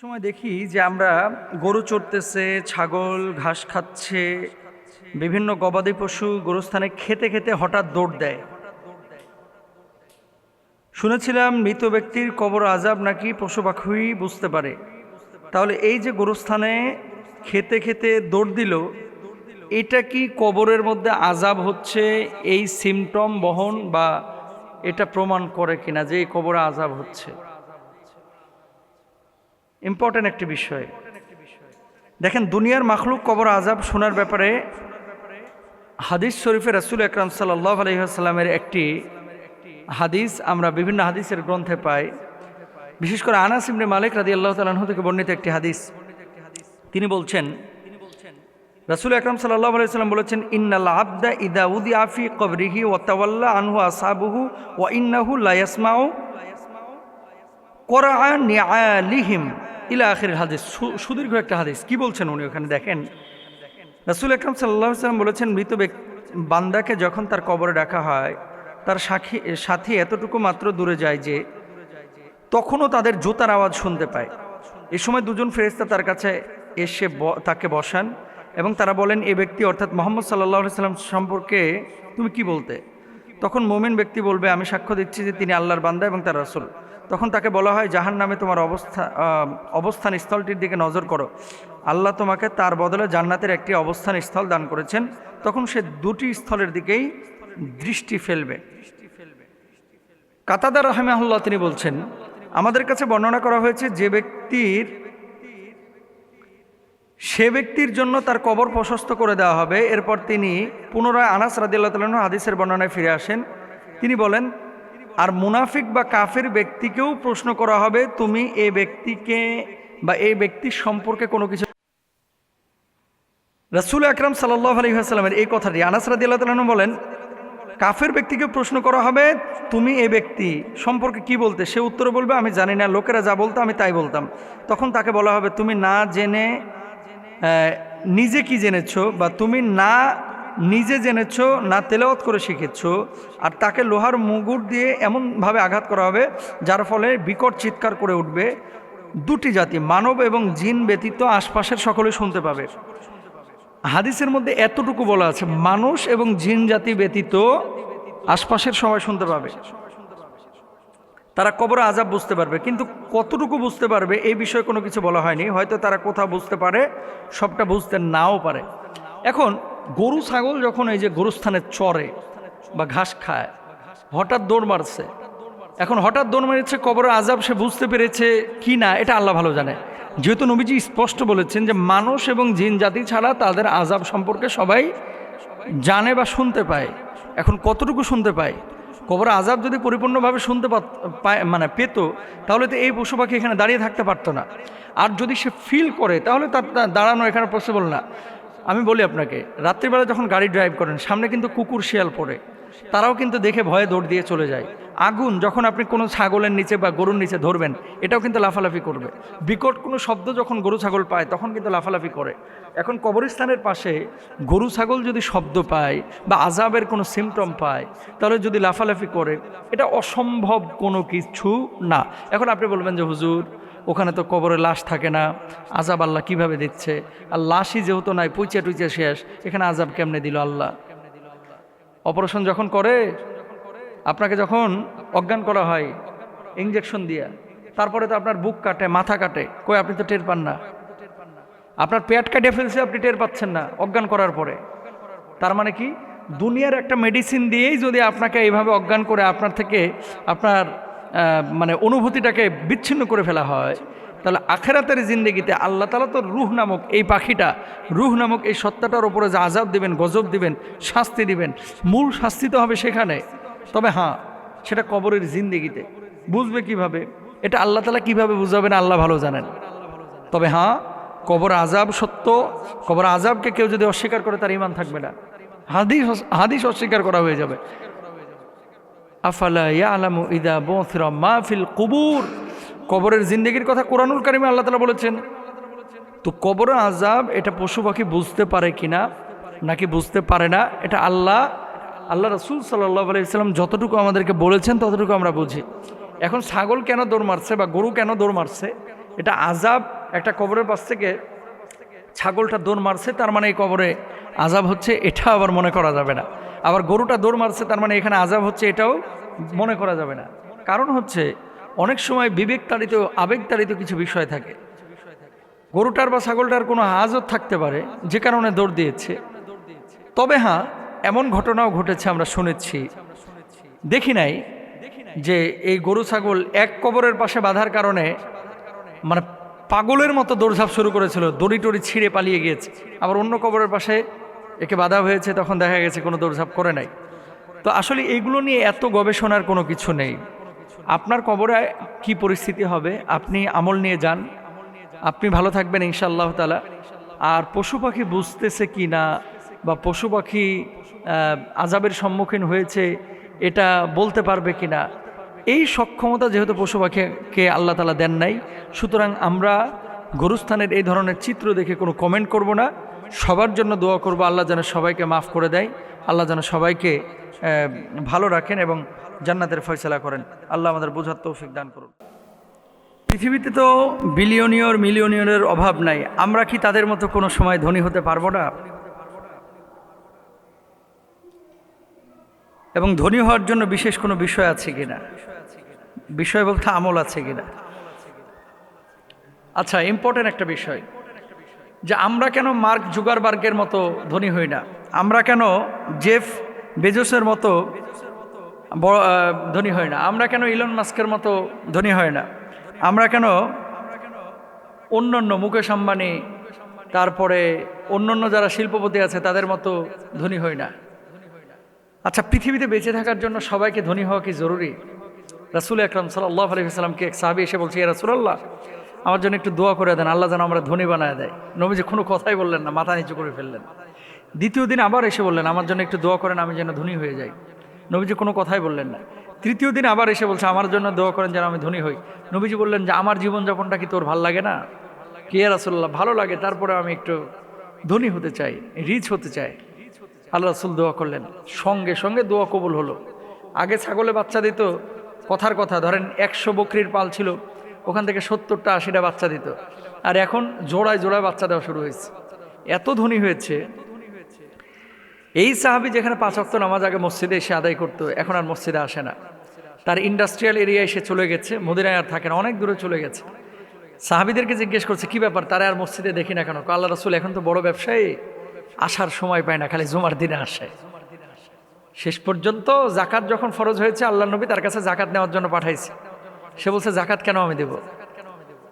সময় দেখি যে আমরা গরু চড়তেছে, ছাগল, ঘাস খাচ্ছে, বিভিন্ন গবাদি পশু গরুস্থানে খেতে খেতে হঠাৎ দৌড় দেয়। শুনেছিলাম মৃত ব্যক্তির কবর আজাব নাকি পশু পাখি বুঝতে পারে। তাহলে এই যে গরুস্থানে খেতে খেতে দৌড় দিল, এটা কি কবরের মধ্যে আজাব হচ্ছে, এই সিমটম বহন বা এটা প্রমাণ করে কিনা যে এই কবরে আজাব হচ্ছে? ইম্পর্টেন্ট একটি বিষয়। দেখেন, দুনিয়ার মাখলুক কবর আজাব শোনার ব্যাপারে হাদিস শরীফে রাসুল একরাম সাল্লাহ আলহিহাস্লামের একটি হাদিস আমরা বিভিন্ন হাদিসের গ্রন্থে পাই। বিশেষ করে আনাস ইবনে মালিক রাদি আল্লাহ তালাহ থেকে বর্ণিত একটি হাদিস। তিনি বলছেন, রাসুল আকরাম সাল্লাহ আলাইসাল্লাম বলেছেন, ইন্নাল আবদা ইদা উদি আফি কবরিহি ওয়াতাওয়াল্লা আনহু আসাবুহু ওয়া ইন্নাহু লায়াসমাউ করা নিয়ালিহিম ইলা আখির হাদিস সুদীর্ঘ একটা হাদিস। কি বলছেন উনি ওখানে? দেখেন। রাসুল আকরাম সাল্লাহ সাল্লাম বলেছেন, মৃত বান্দাকে যখন তার কবরে রাখা হয়, তার সাক্ষী সাথী এতটুকু মাত্র দূরে যায় যে, তখনও তাদের জোতার আওয়াজ শুনতে পায়। এ সময় দুজন ফেরেস্তা তার কাছে এসে তাকে বসান এবং তারা বলেন, এ ব্যক্তি অর্থাৎ মোহাম্মদ সাল্লাহ সাল্লাম সম্পর্কে তুমি কি বলতে? তখন মোমেন ব্যক্তি বলবে, আমি সাক্ষ্য দিচ্ছি যে তিনি আল্লাহর বান্দা এবং তার রাসূল। তখন তাকে বলা হয়, জাহান নামে তোমার অবস্থা অবস্থান স্থলটির দিকে নজর করো। আল্লাহ তোমাকে তার বদলে জান্নাতের একটি অবস্থান স্থল দান করেছেন। তখন সে দুটি স্থলের দিকেই দৃষ্টি ফেলবে। কাতাদার রহমাহুল্লাহ তিনি বলছেন, আমাদের কাছে বর্ণনা করা হয়েছে যে ব্যক্তির, সে ব্যক্তির জন্য তার কবর প্রশস্ত করে দেওয়া হবে। এরপর তিনি পুনরায় আনাস রাদিল্লাহ তালন হাদিসের বর্ণনায় ফিরে আসেন। তিনি বলেন আর মুনাফিক বা কাফের ব্যক্তিকেও প্রশ্ন করা হবে, তুমি এ ব্যক্তিকে বা এই ব্যক্তির সম্পর্কে কোনো কিছু রাসুল আকরাম সাল্লাহ আলী আসালামের এই কথাটি আনাস রাদিল্লাহ তালন বলেন, কাফের ব্যক্তিকে প্রশ্ন করা হবে, তুমি এ ব্যক্তি সম্পর্কে কি বলতে? সে উত্তরে বলবে, আমি জানি না, লোকেরা যা বলতো আমি তাই বলতাম। তখন তাকে বলা হবে, তুমি না জেনে নিজে কি জেনেছো বা তুমি না নিজে জেনেছো, না তেলাওয়াত করে শিখেছো, আর তাকে লোহার মুগুর দিয়ে এমনভাবে আঘাত করা হবে, যার ফলে বিকট চিৎকার করে উঠবে। দুটি জাতি, মানব এবং জিন ব্যতীত আশপাশের সকলে শুনতে পাবে। হাদিসের মধ্যে এতটুকু বলা আছে, মানুষ এবং জিন জাতি ব্যতীত আশপাশের সবাই শুনতে পাবে। তারা কবর আজাব বুঝতে পারবে, কিন্তু কতটুকু বুঝতে পারবে এই বিষয়ে কোনো কিছু বলা হয়নি। হয়তো তারা কোথাও বুঝতে পারে, সবটা বুঝতে নাও পারে। এখন গরু ছাগল যখন এই যে গরুস্থানে চরে বা ঘাস খায়, হঠাৎ দৌড় মারছে। এখন হঠাৎ দৌড় মেরেছে, কবরের আজাব সে বুঝতে পেরেছে কি না, এটা আল্লাহ ভালো জানে। যেহেতু নবীজি স্পষ্ট বলেছেন যে মানুষ এবং জিন জাতি ছাড়া তাদের আজাব সম্পর্কে সবাই জানে বা শুনতে পায়। এখন কতটুকু শুনতে পায়? কবর আজাব যদি পরিপূর্ণভাবে শুনতে পায় মানে পেত, তাহলে তো এই পশু পাখি এখানে দাঁড়িয়ে থাকতে পারতো না। আর যদি সে ফিল করে, তাহলে তার দাঁড়ানো এখানে পসিবল না। আমি বলি আপনাকে, রাত্রিবেলা যখন গাড়ি ড্রাইভ করেন, সামনে কিন্তু কুকুর শিয়াল পড়ে। তারাও কিন্তু দেখে ভয়ে দৌড় দিয়ে চলে যায়। আগুন যখন আপনি কোনো ছাগলের নিচে বা গরুর নিচে ধরবেন, এটাও কিন্তু লাফালাফি করবে। বিকট কোনো শব্দ যখন গরু ছাগল পায়, তখন কিন্তু লাফালাফি করে। এখন কবরস্থানের পাশে গরু ছাগল যদি শব্দ পায় বা আজাবের কোনো সিমটম পায়, তাহলে যদি লাফালাফি করে, এটা অসম্ভব কোনো কিছু না। এখন আপনি বলবেন যে, হুজুর ওখানে তো কবরে লাশ থাকে না। আজাব আল্লাহ কীভাবে দিচ্ছে? আর লাশই যেহেতু নাই, পুইচা টুইচা শেষ, এখানে আজাব কেমনে দিল আল্লাহ? অপারেশন যখন করে, আপনাকে যখন অজ্ঞান করা হয় ইঞ্জেকশন দিয়ে, তারপরে তো আপনার বুক কাটে, মাথা কাটে, কই আপনি তো টের পান না। আপনার পেট কাটে ফেলছে, আপনি টের পাচ্ছেন না, অজ্ঞান করার পরে। তার মানে কি? দুনিয়ার একটা মেডিসিন দিয়েই যদি আপনাকে এইভাবে অজ্ঞান করে, আপনার থেকে আপনার মানে অনুভূতিটাকে বিচ্ছিন্ন করে ফেলা হয়, তাহলে আখেরাতের জিন্দগিতে আল্লাহ তালা তো রুহ নামক এই পাখিটা, রুহ নামক এই সত্তাটার ওপরে যে আজাব দিবেন, গজব দিবেন, শাস্তি দিবেন, মূল শাস্তি তো হবে সেখানে। তবে হ্যাঁ সেটা কবরের জিন্দগিতে। বুঝবে কীভাবে? এটা আল্লাহ তালা কীভাবে বুঝাবেন আল্লাহ ভালো জানেন। তবে হ্যাঁ কবর আজাব সত্য, কবর আজাবকে কেউ যদি অস্বীকার করে তার ইমান থাকবে না। হাদিস হাদিস অস্বীকার করা হয়ে যাবে। আফালা ইদা বুথিরা মা ফিল কুবুর? কবরের জিন্দগির কথা কোরআনুল কারিমে আল্লাহ তালা বলেছেন। তো কবর আজাব এটা পশু পাখি বুঝতে পারে কিনা, নাকি বুঝতে পারে না, এটা আল্লাহ আল্লাহ রসুল সাল্লাহ আলাইসাল্লাম যতটুকু আমাদেরকে বলেছেন ততটুকু আমরা বুঝি। এখন ছাগল কেন দৌড় মারছে বা গরু কেন দৌড় মারছে, এটা আজাব একটা কবরের পাশ থেকে ছাগলটা দৌড় মারছে, তার মানে এই কবরে আজাব হচ্ছে, এটা আবার মনে করা যাবে না। আবার গরুটা দৌড় মারছে, তার মানে এখানে আজাব হচ্ছে, এটাও মনে করা যাবে না। কারণ হচ্ছে, অনেক সময় বিবেক তাড়িত আবেগ তাড়িত কিছু বিষয় থাকে। গরুটার বা ছাগলটার কোনো হাজত থাকতে পারে, যে কারণে দৌড় দিয়েছে। তবে হ্যাঁ এমন ঘটনাও ঘটেছে, আমরা শুনেছি। দেখি নাই যে এই গরু ছাগল এক কবরের পাশে বাঁধার কারণে মানে পাগলের মতো দৌড়ঝাঁপ শুরু করেছিল, দড়ি টড়ি ছিঁড়ে পালিয়ে গিয়েছে। আবার অন্য কবরের পাশে একে বাধা হয়েছে, তখন দেখা গেছে কোনো দৌড়ঝাঁপ করে নাই। তো আসলে এইগুলো নিয়ে এত গবেষণার কোনো কিছু নেই। আপনার কবরে কি পরিস্থিতি হবে? আপনি আমল নিয়ে যান। আপনি ভালো থাকবেন ইনশাআল্লাহ তালা আর পশু পাখি বুঝতেছে কি না বা পশু পাখি আজাবের সম্মুখীন হয়েছে, এটা বলতে পারবে কি না? এই সক্ষমতা যেহেতু পশু পাখিকে আল্লাহ তালা দেন নাই, সুতরাং আমরা গরুস্থানের এই ধরনের চিত্র দেখে কোনো কমেন্ট করব না। সবার জন্য দোয়া করব, আল্লাহ যেন সবাইকে মাফ করে দেয়, আল্লাহ যেন সবাইকে ভালো রাখেন এবং জান্নাতের ফয়সলা করেন। আল্লাহ আমাদের বোঝার তৌফিক দান করুন। পৃথিবীতে তো বিলিয়নিয়র মিলিয়নিয়রের অভাব নাই। আমরা কি তাদের মতো কোনো সময় ধনী হতে পারব না? এবং ধনী হওয়ার জন্য বিশেষ কোনো বিষয় আছে কিনা? বিষয় বলতে আমল আছে কিনা? আচ্ছা ইম্পর্টেন্ট একটা বিষয়। যে আমরা কেন মার্ক জুগারবার্গের মতো ধনী হই না? আমরা কেন জেফ বেজোসের মতো ধনী হয় না? আমরা কেন ইলন মাস্কের মতো ধনী হয় না? আমরা কেন অন্য অন্য মুকেশ আম্বানি, তারপরে অন্য অন্য যারা শিল্পপতি আছে, তাদের মতো ধনী হয় না? আচ্ছা পৃথিবীতে বেঁচে থাকার জন্য সবাইকে ধনী হওয়া কি জরুরি? রাসুল আকরম সাল্লাহ আলহিহাস্লামকে এক সাহাবি এসে বলছে রাসুলাল্লাহ আমার জন্য একটু দোয়া করে দেন, আল্লাহ যেন আমরা ধনী বানায় দেয়। নবীজি কোনো কথাই বললেন না, মাথা নিচু করে ফেললেন। দ্বিতীয় দিন আবার এসে বললেন, আমার জন্য একটু দোয়া করেন, আমি যেন ধনী হয়ে যাই। নবীজি কোনো কথাই বললেন না। তৃতীয় দিন আবার এসে বলছে, আমার জন্য দোয়া করেন যেন আমি ধনী হই। নবীজি বললেন, যে আমার জীবনযাপনটা কি তোর ভালো লাগে না? কে রাসুল্লাহ ভালো লাগে, তারপরে আমি একটু ধনী হতে চাই রিচ হতে চাই। আল্লাহ রাসুল দোয়া করলেন। সঙ্গে সঙ্গে দোয়া কবুল হলো। আগে ছাগলে বাচ্চা দিত, কথার কথা, ধরেন একশো বকরির পাল ছিল ওখান থেকে সত্তরটা, আশিটা বাচ্চা দিত। আর এখন জোড়ায় জোড়ায় বাচ্চা দেওয়া শুরু হয়েছে। এত ধনী হয়েছে। এই সাহাবি যেখানে পাঁচ অক্ত নামাজ আগে মসজিদে এসে আদায় করতো, এখন আর মসজিদে আসে না। তার ইন্ডাস্ট্রিয়াল এরিয়া এসে চলে গেছে, মদিনায় আর থাকে না, অনেক দূরে চলে গেছে। সাহাবিদেরকে জিজ্ঞেস করছে, কি ব্যাপার? তারা আর মসজিদে দেখি না কেন? আল্লাহ রসুল, এখন তো বড় ব্যবসায়ী। আসার সময় পায় না, খালি জুমার দিনে আসে। শেষ পর্যন্ত জাকাত যখন ফরজ হয়েছে আল্লাহ নবী তার কাছে জাকাত নেওয়ার জন্য পাঠাইছে। সে বলছে, জাকাত কেন আমি দেব?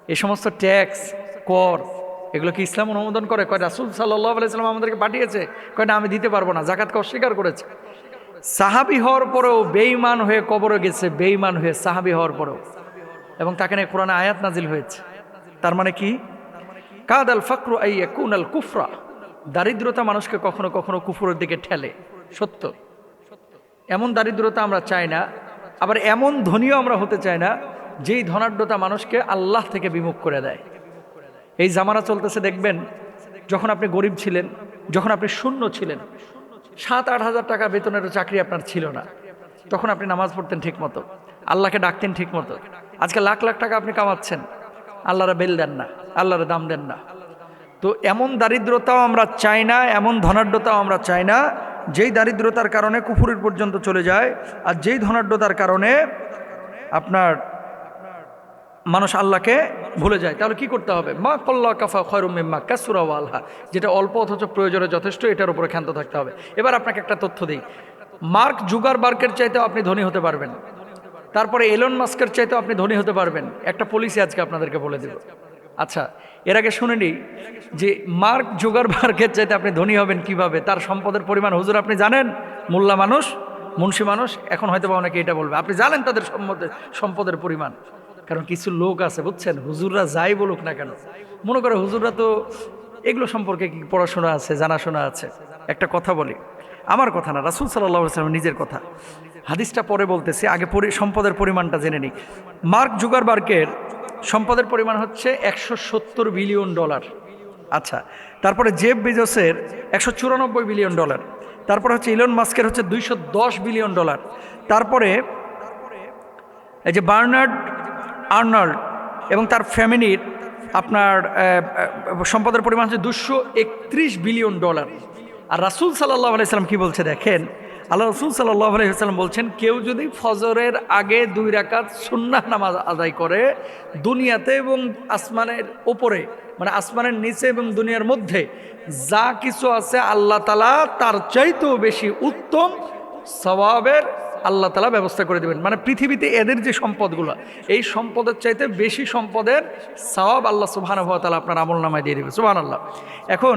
এই সমস্ত ট্যাক্স, কর, এগুলো কি ইসলাম অনুমোদন করে? কয়, রাসুল সাল্লাহ আমাদেরকে পাঠিয়েছে। কয়, না, আমি দিতে পারব না জাকাতকে অস্বীকার করেছে? সাহাবি হওয়ার পরেও বেইমান হয়ে কবরে গেছে বেইমান হয়ে সাহাবি হওয়ার পরেও। এবং তাকে নিয়ে কোরআনে আয়াত নাজিল হয়েছে। তার মানে কি? কাদ আল ফকরু আই কুন আল কুফরা। দারিদ্রতা মানুষকে কখনো কখনো কুফুরের দিকে ঠেলে। সত্য। এমন দারিদ্রতা আমরা চাই না আবার এমন ধনীও আমরা হতে চাই না, যেই ধনাঢ্যতা মানুষকে আল্লাহ থেকে বিমুখ করে দেয়। এই জামানা চলতেছে, দেখবেন, যখন আপনি গরিব ছিলেন, যখন আপনি শূন্য ছিলেন, সাত, আট হাজার টাকা বেতনের চাকরি আপনার ছিল না। তখন আপনি নামাজ পড়তেন ঠিক মতো, আল্লাহকে ডাকতেন ঠিক মতো। আজকে লাখ লাখ টাকা আপনি কামাচ্ছেন, আল্লাহরা বেল দেন না, আল্লাহরা দাম দেন না। তো এমন দারিদ্রতাও আমরা চাই না, এমন ধনাঢ্যতাও আমরা চাই না যেই দারিদ্রতার কারণে কুফুরের পর্যন্ত চলে যায় আর যেই ধনাঢ্যতার কারণে আপনার মানুষ আল্লাহকে ভুলে যায়, তাহলে কি করতে হবে? মা কল্লা কাফা খয়রুম্মা কাসুরা আল্লাহ যেটা অল্প অথচ প্রয়োজনে যথেষ্ট, এটার উপরে ক্ষান্ত থাকতে হবে। এবার আপনাকে একটা তথ্য দিই। মার্ক জুগার বার্কের চাইতেও আপনি ধনী হতে পারবেন। তারপরে এলন মাস্কের চাইতেও আপনি ধনী হতে পারবেন। একটা পলিসি আজকে আপনাদেরকে বলে দেব। আচ্ছা এর আগে শুনে নিই যে মার্ক জুগার বার্কের চাইতে আপনি ধনী হবেন কীভাবে? তার সম্পদের পরিমাণ হুজুর আপনি জানেন? মোল্লা মানুষ, মুন্সি মানুষ, এখন হয়তো বা অনেকে এটা বলবে। আপনি জানেন তাদের সম্পদের সম্পদের পরিমাণ? কারণ কিছু লোক আছে, বুঝছেন? হুজুররা যাই বলুক না কেন। মনে করে হুজুররা তো এগুলো সম্পর্কে কি পড়াশোনা আছে, জানাশোনা আছে? একটা কথা বলি। আমার কথা না, রাসুল সাল্লাহ সাল্লাম নিজের কথা। হাদিসটা পরে বলতেছি, আগে সম্পদের পরিমাণটা জেনে নিই। মার্ক জুগারবার্গের সম্পদের পরিমাণ হচ্ছে একশো সত্তর বিলিয়ন ডলার। আচ্ছা তারপরে জেব বেজসের একশো চুরানব্বই বিলিয়ন ডলার। তারপরে হচ্ছে ইলন মাস্কের হচ্ছে দুইশো দশ বিলিয়ন ডলার। তারপরে এই যে বার্নার্ড আর্নাল্ড এবং তার ফ্যামিলির আপনার সম্পদের পরিমাণ হচ্ছে দুশো একত্রিশ বিলিয়ন ডলার। আর রাসুল সাল্লাহ আলাইসাল্লাম কী বলছে দেখেন? আল্লাহ রসুল সাল্লাহ আলাইসাল্লাম বলছেন, কেউ যদি ফজরের আগে দুই রাকাত সুন্নাহ নামাজ আদায় করে, দুনিয়াতে এবং আসমানের ওপরে মানে আসমানের নিচে এবং দুনিয়ার মধ্যে, যা কিছু আছে আল্লাহ তালা তার চাইতেও বেশি উত্তম স্বভাবের আল্লাহ তালা ব্যবস্থা করে দেবেন। মানে পৃথিবীতে এদের যে সম্পদগুলো, এই সম্পদের চাইতে বেশি সম্পদের সওয়াব আল্লাহ সুবহান তালা আপনার আমল নামায় দিয়ে দেবে সুবহান আল্লাহ এখন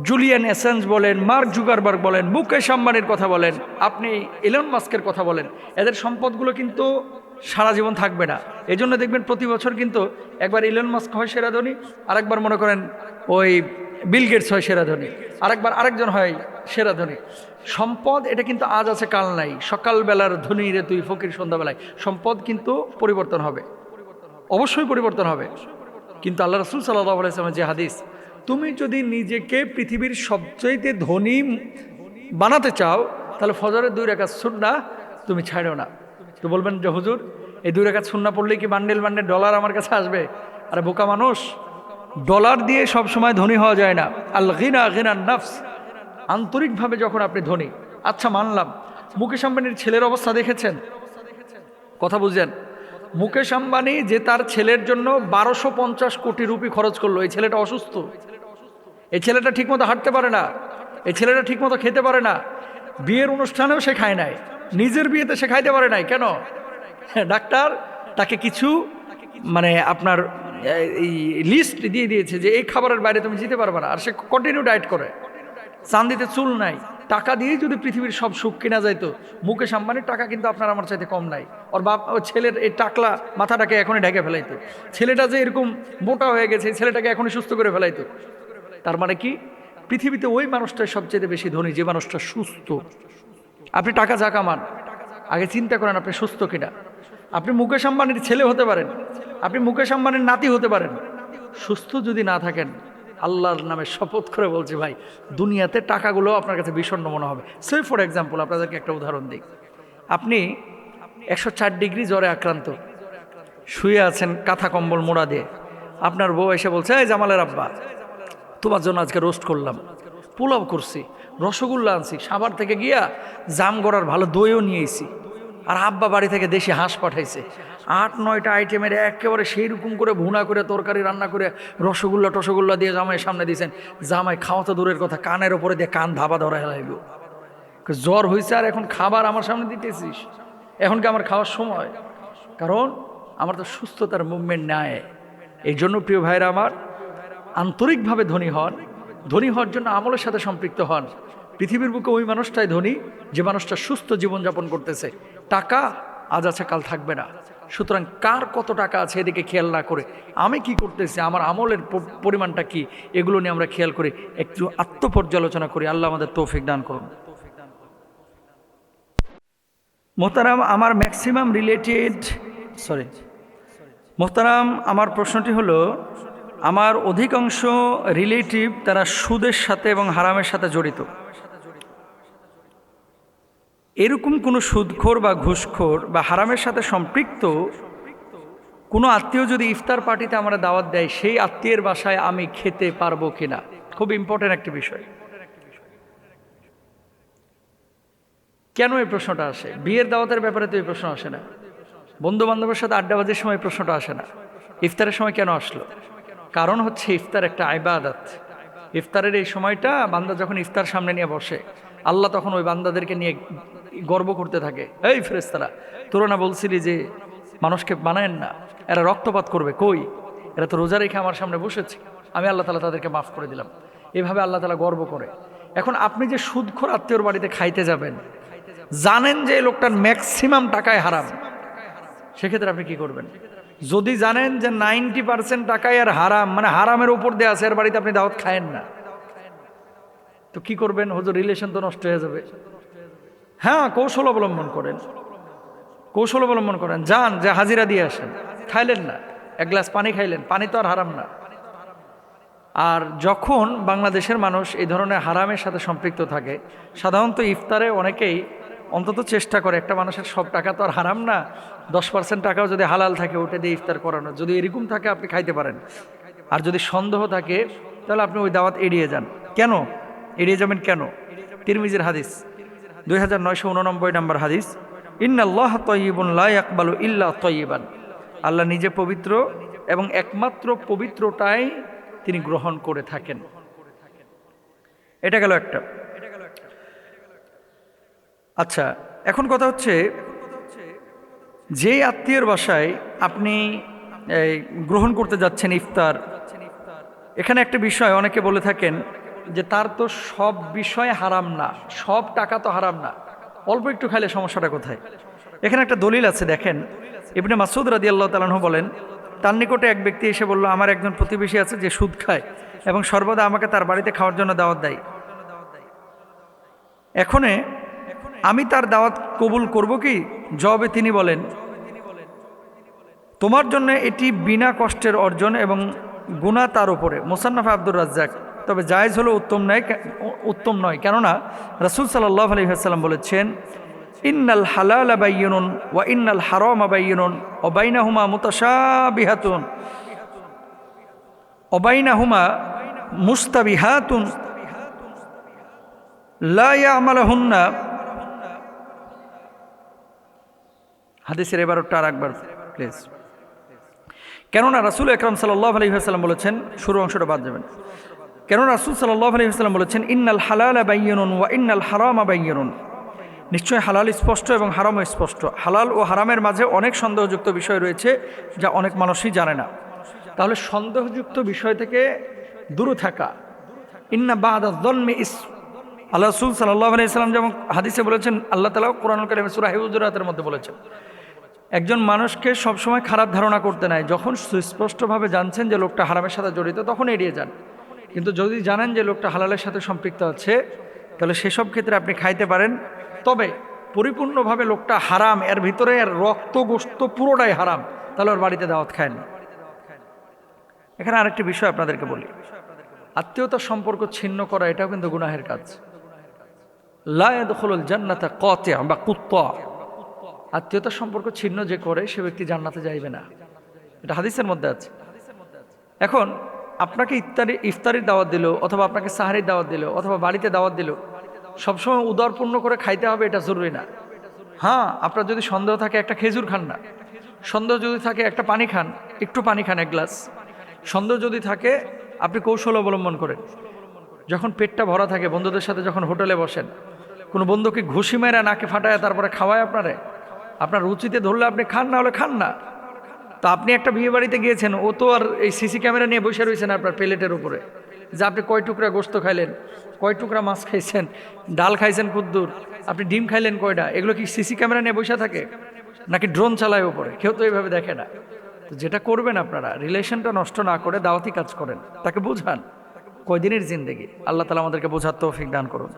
জুলিয়ান এসেন্স বলেন, মার্ক জুগারবার্গ বলেন, মুকেশ আম্বানির কথা বলেন, আপনি ইলন মাস্কের কথা বলেন, এদের সম্পদগুলো কিন্তু সারা জীবন থাকবে না। এই জন্য দেখবেন প্রতি বছর কিন্তু একবার ইলন মাস্ক হয় সেরা ধনী, আরেকবার মনে করেন ওই বিল গেটস হয় সেরা ধনী, আরেকবার আরেকজন হয় সেরা ধনী। সম্পদ, এটা কিন্তু আজ আছে, কাল নাই। সকালবেলার ধনী রে তুই, ফকির সন্ধ্যাবেলায়। সম্পদ কিন্তু পরিবর্তন হবে। অবশ্যই পরিবর্তন হবে। কিন্তু আল্লাহ রসুল সাল্লাহ আলাইসলামের যে হাদিস তুমি যদি নিজেকে পৃথিবীর সবচাইতে ধনী বানাতে চাও, তাহলে ফজরের দুই রেখা সুন্না তুমি ছাড়ো না। তো বলবেন যে, হুজুর, এই দুই রেখা সুন্না পড়লেই কি বান্ডেল বান্ডেল, ডলার আমার কাছে আসবে? আরে, বোকা মানুষ, ডলার দিয়ে সব সময় ধনী হওয়া যায় না। আল গিনা গিনা নফস। আন্তরিকভাবে যখন আপনি ধনী আচ্ছা মানলাম। মুকেশ আম্বানির ছেলের অবস্থা দেখেছেন? কথা বুঝছেন মুকেশ আম্বানি যে তার ছেলের জন্য বারোশো পঞ্চাশ কোটি রুপি খরচ করল। এই ছেলেটা অসুস্থ। এই ছেলেটা ঠিকমতো হাঁটতে পারে না। এই ছেলেটা ঠিকমতো খেতে পারে না। বিয়ের অনুষ্ঠানেও সে খায় নাই। নিজের বিয়েতে সে খাইতে পারে নাই। কেন? ডাক্তার তাকে কিছু মানে আপনার, এই লিস্ট দিয়ে দিয়েছে যে এই খাবারের বাইরে তুমি যেতে পারবে না। আর সে কন্টিনিউ ডায়েট করে। চান্দিতে চুল নাই। টাকা দিয়েই যদি পৃথিবীর সব সুখ কেনা যাইতো মুকেশ আম্বানির টাকা কিন্তু আপনার আমার চাইতে কম নাই। ওর বাপ ছেলের এই টাকলা মাথাটাকে এখনই ঢেকে ফেলাইতো। ছেলেটা যে এরকম মোটা হয়ে গেছে ছেলেটাকে এখনই সুস্থ করে ফেলাইতো। তার মানে কি? পৃথিবীতে ওই মানুষটাই সবচেয়ে বেশি ধনী, যে মানুষটা সুস্থ। আপনি টাকা যা কামান, আগে চিন্তা করেন আপনি সুস্থ কিনা। আপনি মুকেশ আম্বানির ছেলে হতে পারেন, আপনি মুকেশ আম্বানির নাতি হতে পারেন। সুস্থ যদি না থাকেন আল্লাহর নামে শপথ করে বলছি, ভাই, দুনিয়াতে টাকাগুলো আপনার কাছে বিষণ্ণ মনে হবে। সে ফর এক্সাম্পল আপনাদেরকে একটা উদাহরণ দিই। আপনি একশো চার ডিগ্রি জ্বরে আক্রান্ত, শুয়ে আছেন কাঁথা কম্বল মোড়া দিয়ে। আপনার বউ এসে বলছে, এই জামালের আব্বা, তোমার জন্য আজকে রোস্ট করলাম, পোলাও করছি, রসগোল্লা আনছি, সাভার থেকে গিয়া জাম গড়ার ভালো দইও নিয়েছি আর আব্বা বাড়ি থেকে দেশি হাঁস পাঠাইছে। আট, নয়টা আইটেমের একেবারে সেই রকম করে ভুনা করে তরকারি রান্না করে রসগোল্লা টসগোল্লা দিয়ে জামাইয়ের সামনে দিয়েছেন। জামাই খাওয়া তো দূরের কথা, কানের ওপরে দিয়ে কান ধাবা ধরা লাগল জ্বর হয়েছে আর এখন খাবার আমার সামনে দিতেছিস? এখন কি আমার খাওয়ার সময়? কারণ আমার তো সুস্থতার মুভমেন্ট নেয় এই জন্য প্রিয় ভাইরা আমার, আন্তরিকভাবে ধনী হন। ধনী হওয়ার জন্য আমলের সাথে সম্পৃক্ত হন। পৃথিবীর বুকে ওই মানুষটাই ধনী, যে মানুষটা সুস্থ জীবনযাপন করতেছে। টাকা আজ আছে, কাল থাকবে না। সুতরাং কার কত টাকা আছে এদিকে খেয়াল না করে। আমি কি করতেছি? আমার আমলের পরিমাণটা কি? এগুলো নিয়ে আমরা খেয়াল করি, একটু আত্মপর্যালোচনা করি। আল্লাহ আমাদের তৌফিক দান করুন। মোহতারাম, আমার ম্যাক্সিমাম রিলেটেড সরি মোহতারাম, আমার প্রশ্নটি হলো, আমার অধিকাংশ রিলেটিভ তারা সুদের সাথে এবং হারামের সাথে জড়িত। এরকম কোনো সুদখোর বা ঘুষখোর বা হারামের সাথে সম্পৃক্ত কোনো আত্মীয় যদি ইফতার পার্টিতে আমরা দাওয়াত দেয়, সেই আত্মীয়ের বাসায় আমি খেতে পারব কিনা? খুব ইম্পর্টেন্ট একটি বিষয়। কেন এই প্রশ্নটা আসে? বিয়ের দাওয়াতের ব্যাপারে তো এই প্রশ্ন আসে না। বন্ধু বান্ধবের সাথে আড্ডাবাজির সময় প্রশ্নটা আসে না। ইফতারের সময় কেন আসলো? কারণ হচ্ছে ইফতার একটা আইবাদত ইফতারের এই সময়টা বান্দা যখন ইফতার সামনে নিয়ে বসে, আল্লাহ তখন ওই বান্দাদেরকে নিয়ে গর্ব করতে থাকে। এই ফেরেস্তারা তোরা বলছিলি যে মানুষকে বানায়েন না? এরা রক্তপাত করবে। কই? এরা তো রোজা রেখে আমার সামনে বসেছে। আমি আল্লাহ তালা তাদেরকে মাফ করে দিলাম। এভাবে আল্লাহ তালা গর্ব করে। এখন আপনি যে সুদখোর আত্মীয়র বাড়িতে খাইতে যাবেন, জানেন যে লোকটার ম্যাক্সিমাম টাকায় হারাম। সেক্ষেত্রে আপনি কি করবেন? যদি জানেন যে নাইনটি পার্সেন্ট টাকায় আর হারাম মানে হারামের উপর দিয়ে আছে, এর বাড়িতে আপনি দাওয়াত খায়েন না। তো কি করবেন? হুজুর রিলেশন তো নষ্ট হয়ে যাবে। হ্যাঁ কৌশল অবলম্বন করেন। কৌশল অবলম্বন করেন। যান, যে হাজিরা দিয়ে আসেন। খাইলেন না। এক গ্লাস পানি খাইলেন। পানি তো আর হারাম না। আর যখন বাংলাদেশের মানুষ এই ধরনের হারামের সাথে সম্পৃক্ত থাকে, সাধারণত ইফতারে অনেকেই অন্তত চেষ্টা করে, একটা মানুষের সব টাকা তো আর হারাম না, দশ পার্সেন্ট টাকাও যদি হালাল থাকে, ওটা দিয়ে ইফতার করানো। যদি এরকম থাকে, আপনি খাইতে পারেন। আর যদি সন্দেহ থাকে, তাহলে আপনি ওই দাওয়াত এড়িয়ে যান। কেন? এড়িয়ে যাবেন কেন? তিরমিজির হাদিস। দুই হাজার নয়শো উননব্বই নম্বর হাদিস, ইন্নাল্লাহ তয়িবুন লাই ইয়াকবালু ইল্লা তয়িবান। আল্লাহ নিজে পবিত্র এবং একমাত্র পবিত্রটাই তিনি গ্রহণ করে থাকেন। এটা গেল একটা। আচ্ছা এখন কথা হচ্ছে যেই আত্মীয়ের বাসায় আপনি গ্রহণ করতে যাচ্ছেন ইফতার, এখানে একটা বিষয় অনেকে বলে থাকেন যে তার তো সব বিষয় হারাম না, সব টাকা তো হারাম না। অল্প একটু খাইলে সমস্যাটা কোথায়? এখানে একটা দলিল আছে, দেখেন। ইবনে মাসুদ রাদি আল্লাহ তালাহ বলেন, তার নিকটে এক ব্যক্তি এসে বলল, আমার একজন প্রতিবেশী আছে যে সুদ খায় এবং সর্বদা আমাকে তার বাড়িতে খাওয়ার জন্য দাওয়াত দেয়। এখনে আমি তার দাওয়াত কবুল করব কি? জবাবে তিনি বলেন, তোমার জন্য এটি বিনা কষ্টের অর্জন এবং গুণা তার উপরে। মোসান্নাফ আব্দুর রাজ্জাক তবে জায়েজ হলো উত্তম নয় উত্তম নয়। কেননা রাসুল সাল্লাহ আলহিহাসাল্লাম বলেছেন, ইন্নাল হালাল বাইয়নুন ওয়া ইন্নাল হারম বাইয়নুন অবাইনাহুমা মুতাশাবিহাতুন অবাইনাহুমা মুস্তাবিহাতুন লা ইয়ামালাহুন্না হাদিসের এবারটা আর একবার প্লিজ। কেননা রাসুল একরাম সাল্লাহ আলহিহাস্লাম বলেছেন শুরু অংশটা বাদ যাবেন। কেননা রাসুল সাল্লাহ আলহিহাস্লাম বলেছেন, ইন্নাল হালাল বাইয়নুন ওয়া ইন্নাল হারাম বাইয়নুন। নিশ্চয় হালাল স্পষ্ট এবং হারাম স্পষ্ট। হালাল ও হারামের মাঝে অনেক সন্দেহযুক্ত বিষয় রয়েছে যা অনেক মানুষই জানে না। তাহলে সন্দেহযুক্ত বিষয় থেকে দূরে থাকা। ইন্না বাদ ইস। আল্লাহ রসুল সাল্লাহ আলাইসাল্লাম যেমন হাদিসে বলেছেন, আল্লাহ তালা কোরআন কালিম সুরাহিউজুরাতের মধ্যে বলেছেন, একজন মানুষকে সবসময় খারাপ ধারণা করতে নাই। যখন সুস্পষ্টভাবে জানছেন যে লোকটা হারামের সাথে জড়িত, তখন এড়িয়ে যান। কিন্তু যদি জানেন যে লোকটা হালালের সাথে সম্পৃক্ত আছে, তাহলে সেসব ক্ষেত্রে আপনি খাইতে পারেন। তবে পরিপূর্ণভাবে লোকটা হারাম, এর ভিতরে এর রক্ত গোস্ত পুরোটাই হারাম, তাহলে ওর বাড়িতে দাওয়াত খায় না। এখানে আরেকটি বিষয় আপনাদেরকে বলি। আত্মীয়তার সম্পর্ক ছিন্ন করা, এটাও কিন্তু গুনাহের কাজ। লায়াদুল জান্নাতা কতে বা কুত্তা। আত্মীয়তার সম্পর্ক ছিন্ন যে করে, সে ব্যক্তি জান্নাতে যাইবে না। এটা হাদিসের মধ্যে আছে। এখন আপনাকে ইফতারি ইফতারির দাওয়াত দিল, অথবা আপনাকে সাহারির দাওয়াত দিল, অথবা বাড়িতে দাওয়াত দিল, সবসময় উদরপূর্ণ করে খাইতে হবে এটা জরুরি না। হ্যাঁ আপনার যদি সন্দেহ থাকে একটা খেজুর খান না। সন্দেহ যদি থাকে একটা পানি খান, একটু পানি খান, এক গ্লাস। সন্দেহ যদি থাকে, আপনি কৌশল অবলম্বন করেন। যখন পেটটা ভরা থাকে, বন্ধুদের সাথে যখন হোটেলে বসেন, কোনো বন্ধুকে ঘুষি মেরা নাকে ফাটায় তারপরে খাওয়ায় আপনারে? আপনার রুচিতে ধরলে আপনি খান, না হলে খান না। তো আপনি একটা বিয়ে বাড়িতে গিয়েছেন, ও তো আর এই সিসি ক্যামেরা নিয়ে বসে রয়েছেন আপনার প্লেটের উপরে। যে আপনি কয় টুকরা গোস্ত খাইলেন, কয় টুকরা মাছ খাইছেন, ডাল খাইছেন কুদ্দুর আপনি ডিম খাইলেন কয়টা, এগুলো কি সিসি ক্যামেরা নিয়ে বসে থাকে, নাকি ড্রোন চালায় উপরে? কেউ তো এইভাবে দেখে না। তো যেটা করবেন আপনারা, রিলেশনটা নষ্ট না করে দাওয়াতি কাজ করেন, তাকে বুঝান। কয়দিনের জিন্দেগি, আল্লাহ তালা আমাদেরকে বোঝার তৌফিক দান করুন।